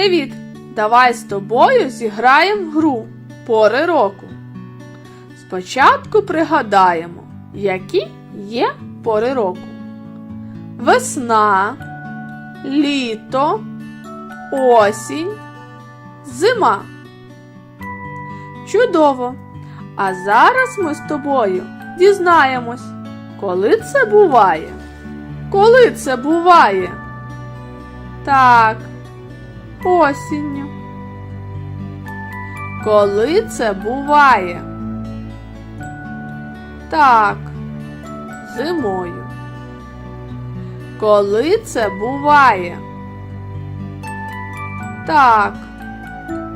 Привіт! Давай з тобою зіграємо в гру пори року. Спочатку пригадаємо, які є пори року: весна, літо, осінь, зима. Чудово! А зараз ми з тобою дізнаємось, коли це буває. Коли це буває? Так, осінню. Коли це буває? Так, зимою. Коли це буває? Так,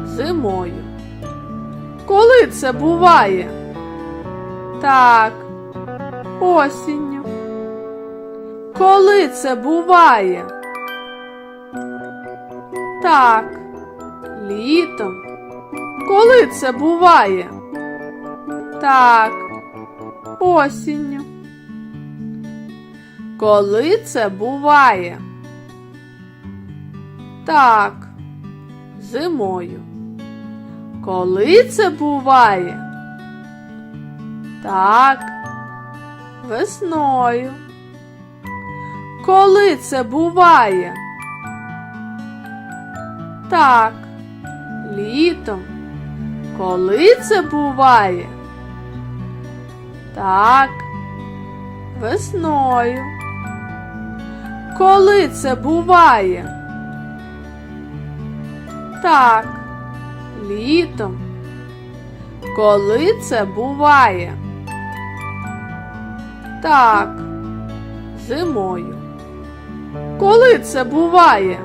зимою. Коли це буває? Так, осінню. Коли це буває? Так, літом. Коли це буває? Так, осінню. Коли це буває? Так, зимою. Коли це буває? Так, весною. Коли це буває? Так, літом. Коли це буває? Так, весною. Коли це буває? Так, літом. Коли це буває? Так, зимою. Коли це буває?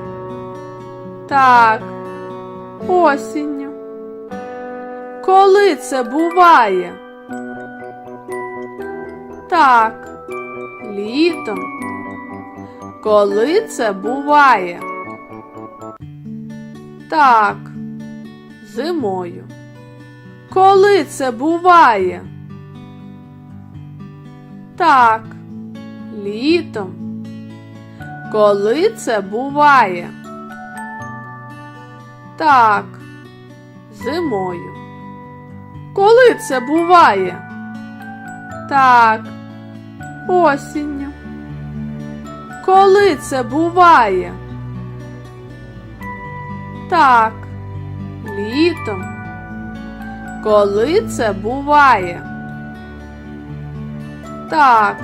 Так, осінню. Коли це буває? Так, літом. Коли це буває? Так, зимою. Коли це буває? Так, літом. Коли це буває? Так, зимою. Коли це буває? Так, осінню. Коли це буває? Так, літом. Коли це буває? Так,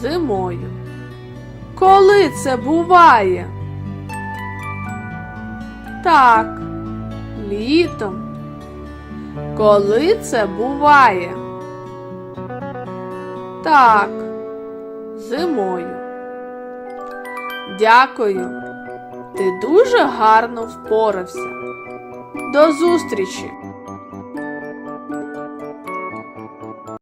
зимою. Коли це буває? Так, літом. Коли це буває? Так, зимою. Дякую. Ти дуже гарно впорався. До зустрічі!